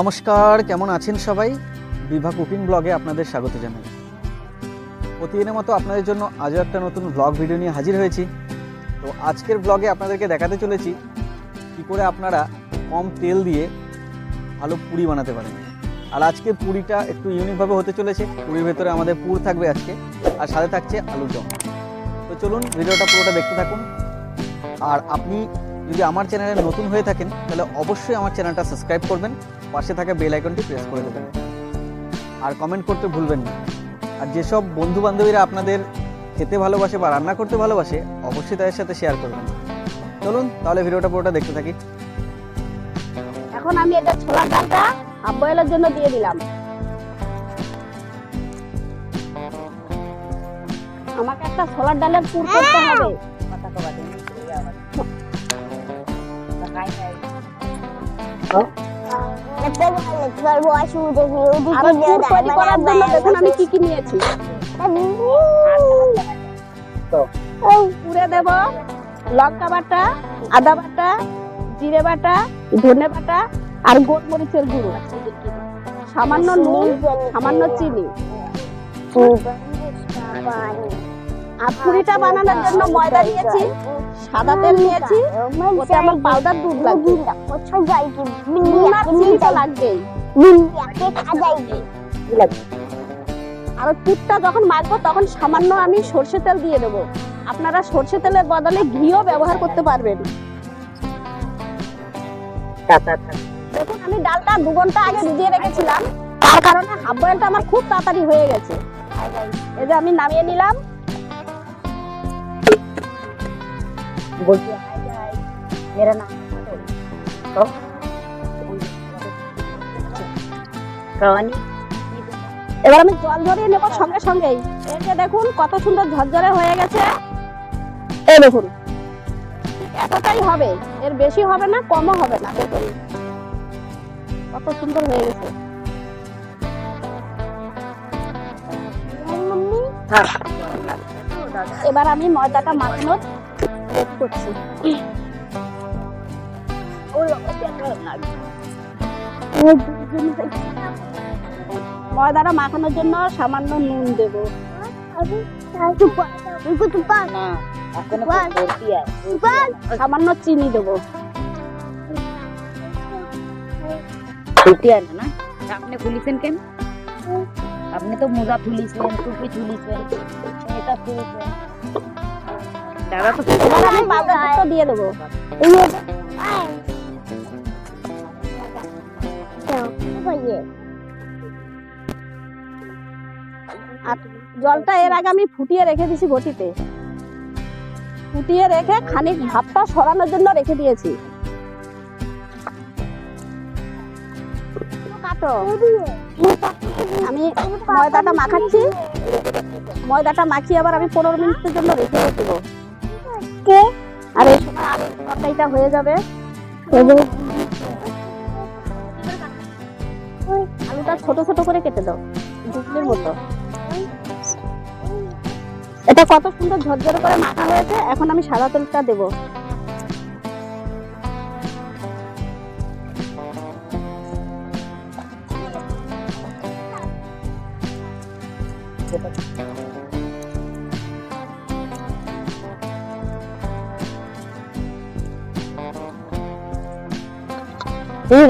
নমস্কার, কেমন আছেন সবাই? বিভা কুকিং ব্লগে আপনাদের স্বাগত জানাই। প্রতিদিনের মতো আপনাদের জন্য আজও একটা নতুন ব্লগ ভিডিও নিয়ে হাজির হয়েছি। তো আজকের ব্লগে আপনাদেরকে দেখাতে চলেছি কী করে আপনারা কম তেল দিয়ে ভালো পুরি বানাতে পারেন। আর আজকে পুরিটা একটু ইউনিকভাবে হতে চলেছে। পুরির ভেতরে আমাদের পুর থাকবে আজকে, আর সাথে থাকছে আলুর দম। তো চলুন ভিডিওটা পুরোটা দেখতে থাকুন। আর আপনি যদি আমার চ্যানেলে নতুন হয়ে থাকেন, তাহলে অবশ্যই আমার চ্যানেলটা সাবস্ক্রাইব করবেন। পাশে থাকা বেল আইকনটি প্রেস করে দেবেন। আর কমেন্ট করতে ভুলবেন না। আর যেসব বন্ধু বান্ধবীরা আপনাদের খেতে ভালোবাসে বা রান্না করতে ভালোবাসে অবশ্যই তাদের সাথে শেয়ার করবেন। চলুন তাহলে ভিডিওটা পুরোটা দেখতে থাকি। এখন আমি এটা ছোলার ডালটা হাফ বয়েলের জন্য দিয়ে দিলাম। আমাকে একটা ছোলার ডালের পুর করতে হবে। আর পুর তৈরি করার জন্য দেখুন আমি কি লঙ্কা বাটা আদা বাটা জিরে বাটা ধনে বাটা আর গোলমরিচের গুঁড়ো সামান্য নুন সামান্য চিনি আর পুরিটা বানানোর জন্য ময়দা নিয়েছি সাদা তেল নিয়েছি ওতে আমার পাউডার দুধ লাগবে। নুন আর চিনি তো লাগবেই। আর পুরটা যখন মাখবো তখন সামান্য আমি সর্ষে তেল দিয়ে দেবো। আপনারা সর্ষে তেলের বদলে ঘিও ব্যবহার করতে পারবেন। দেখুন আমি ডালটা দু ঘণ্টা আগে ভিজিয়ে রেখেছিলাম। তার কারণে হাফ বয়েলটা আমার খুব তাড়াতাড়ি হয়ে গেছে। এই যে আমি নামিয়ে নিলাম। এবার আমি জল ঝরিয়ে নেব সঙ্গে সঙ্গেই। এই যে দেখুন কত সুন্দর ঝরঝরে হয়ে গেছে। এই দেখুন এতটাই হবে এর বেশি হবে না কমও হবে না দেখুন। কত সুন্দর হয়ে গেছে। এবার আমি ময়দাটা মাখানোর করছি। ময়দাটা মাখানোর জন্য সামান্য নুন দেবো। সামান্য চিনি দেবো। না? আপনি খুলিছেন কেন? আপনি তো মোজা খুলিছেন টুপি খুলিছেন এটা খুলিছেন দাদা তো এবার আমি পাউডার দুধটা দিয়ে দেবো। আর জলটা এর আগে আমি ফুটিয়ে রেখে দিয়েছি বটিতে ফুটিয়ে রেখে খানিক ভাবটা সরানোর জন্য রেখে দিয়েছি। কাটো। আমি ময়দাটা মাখাচ্ছি। ময়দাটা মাখিয়ে আবার আমি পনেরো মিনিটের জন্য রেখে দেবো। আর এই সময় আলুর তরকারিটা হয়ে যাবে। আলুটা ছোট ছোট করে কেটে দাও ডুবলির মতো। এটা কত সুন্দর ঝরঝরে করে মাখা হয়েছে এখন আমি সাদা তেলটা দেবো।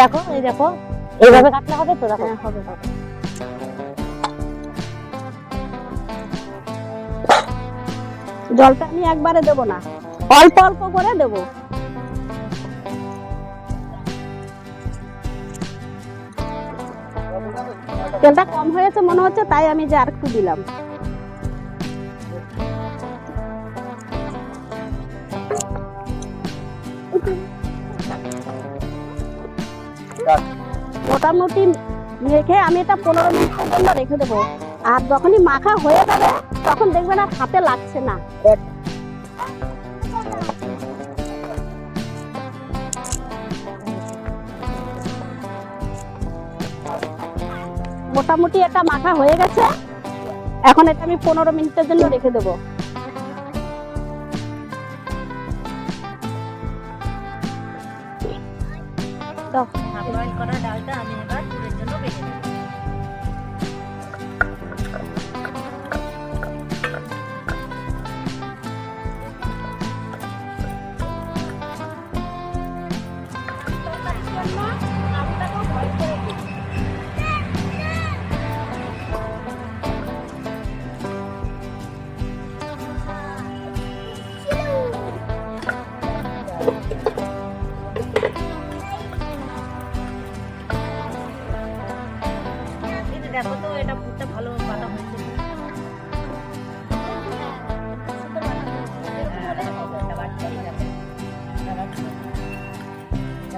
দেখো, এই দেখো, এইভাবে কাটলে হবে তো, দেখো। হ্যাঁ হবে। জলটা আমি একবারে দেব না, অল্প অল্প করে দেব। তেলটা কম হয়েছে মনে হচ্ছে, তাই আমি যে আরেকটু দিলাম। মোটামুটি মেখে আমি এটা পনেরো মিনিটের জন্য রেখে দেবো। আর যখনই মাখা হয়ে যাবে তখন দেখবেন আর হাতে লাগছে না। মোটামুটি এটা মাখা হয়ে গেছে। এখন এটা আমি পনেরো মিনিটের জন্য রেখে দেবো। দাও। বয়েল করা ডালটা আমি এবার জন্য বেটে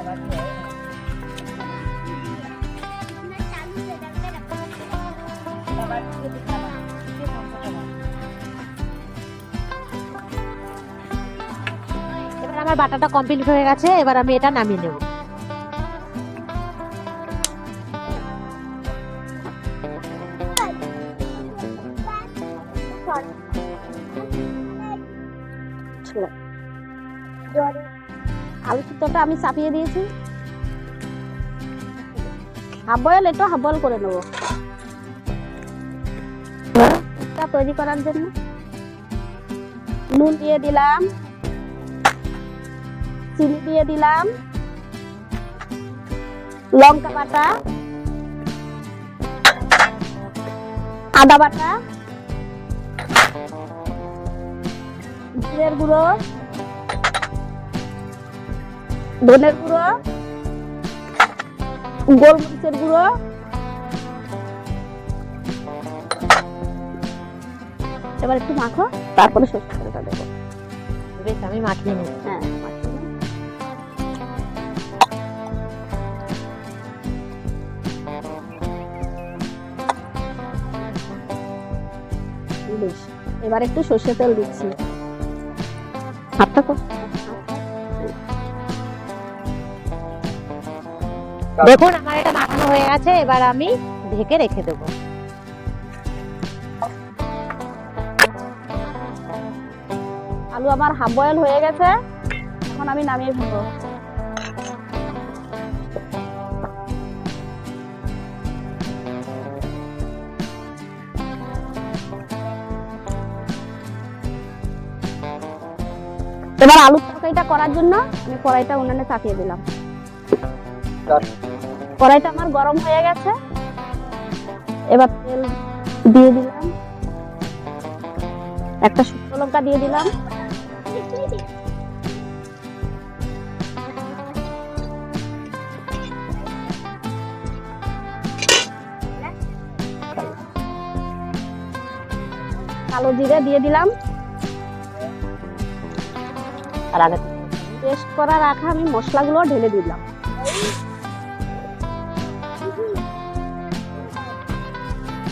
এবার আমার বাটাটা কমপ্লিট হয়ে গেছে এবার আমি এটা নামিয়ে নেব। আলু সিদ্ধটা আমি চাপিয়ে দিয়েছি। হাফ বয়েল একটু হাফ করে নেব। এটা তৈরি করার জন্য। নুন দিয়ে দিলাম। চিনি দিয়ে দিলাম। লঙ্কা বাটা। আদা বাটা। জিরের গুঁড়ো। ধনের গুঁড়ো গোলমরিচের গুঁড়ো এবার একটু মাখো তারপরে সরষে তেলটা দেবো। বেশ আমি মাখিয়ে নেব হ্যাঁ বেশ এবার একটু সর্ষে তেল দিচ্ছি। হাতটা কর দেখুন আমার এটা মাখানো হয়ে গেছে এবার আমি ঢেকে রেখে দেবো। আলু আমার হাফ বয়েল হয়ে গেছে এখন আমি নামিয়ে ফেলব। এবার আলু তরকারিটা করার জন্য আমি কড়াইটা উনানে চাপিয়ে দিলাম। কড়াইটা আমার গরম হয়ে গেছে। এবার তেল দিয়ে দিলাম। একটা শুকনো লঙ্কা দিয়ে দিলাম। কালো জিরে দিয়ে দিলাম। আর আগে পেস্ট করা রাখা আমি মশলাগুলো ঢেলে দিলাম।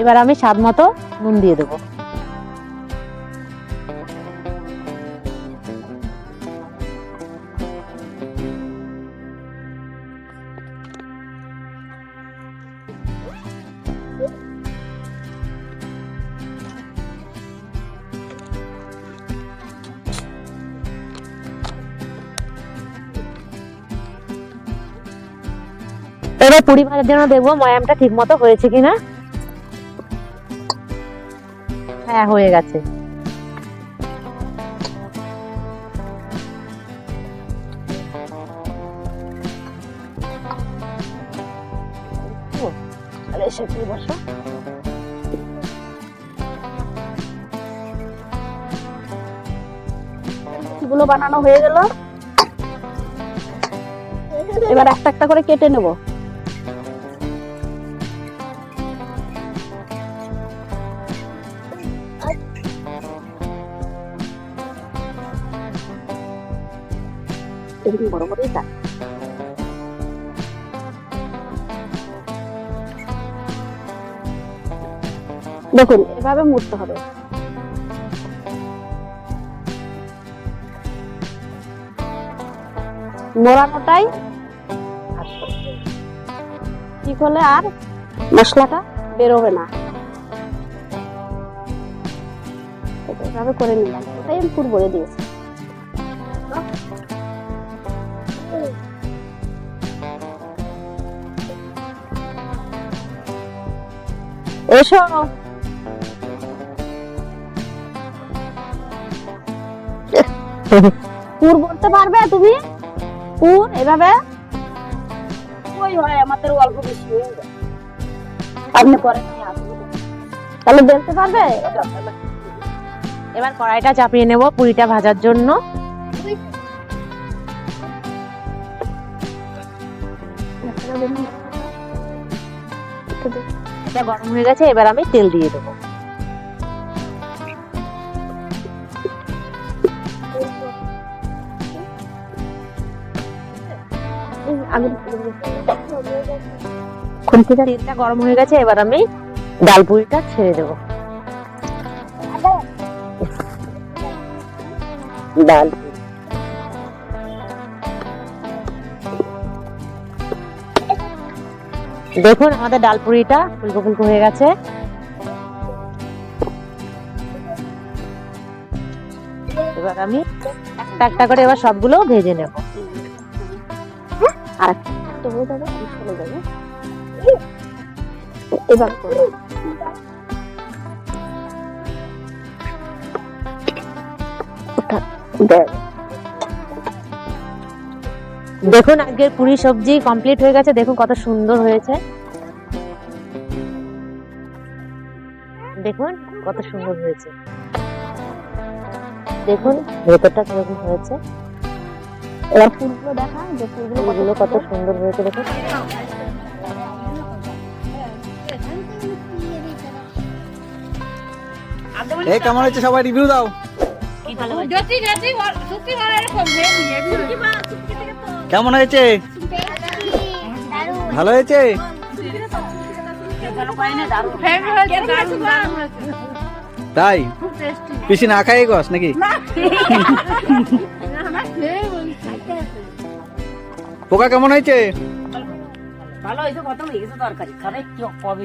এবার আমি স্বাদ মতো নুন দিয়ে দেবো। এবার পুরি ভাজার জন্য দেখব ময়ামটা ঠিক মতো হয়েছে কিনা। হ্যাঁ হয়ে গেছে। বানানো হয়ে গেল। এবার একটা একটা করে কেটে নেব। বড় বড়ই দাগ দেখুন, এভাবে মুড়তে হবে। মোড়ানোটাই ঠিক হলে আর মশলাটা বেরোবে না। এভাবে করে নিলাম। ওটাই আমি পুর বলে দিয়েছি। পুর বলতে পারবে তুমি? পুর, এভাবে? ওই হয়, আমাদের অল্প বেশি হয়ে যায়। আপনি তাহলে বেলতে পারবে? এবার কড়াইটা চাপিয়ে নেব পুরিটা ভাজার জন্য। এটা গরম হয়ে গেছে এবার আমি তেল দিয়ে দেবো। খুন্তিটা তেলটা গরম হয়ে গেছে এবার আমি ডাল পুরিটা ছেড়ে দেবো। ডাল। দেখুন আমাদের ডাল পুরিটা ফুলকো ফুলকো হয়ে গেছে। এবার আমি একটা একটা করে এবার সবগুলো ভেজে নেব। যাবে এবার দেখ। দেখুন আজকের পুরি সবজি কমপ্লিট হয়ে গেছে। দেখুন কত সুন্দর হয়েছে। দেখুন কত সুন্দর হয়েছে। দেখুন ভেতরটা কীরকম হয়েছে। এবার ফুলগুলো দেখা যে ফুলগুলো কত সুন্দর। হয়েছে দেখুন। এই কেমন হয়েছে সবাই রিভিউ দাও। কেমন হয়েছে? ভালো হয়েছে? তাই? পিসি না খাই গস নাকি? পোকা কেমন হয়েছে? ভালো হয়েছে কত হয়ে গেছে তরকারি। খাবে কি কবে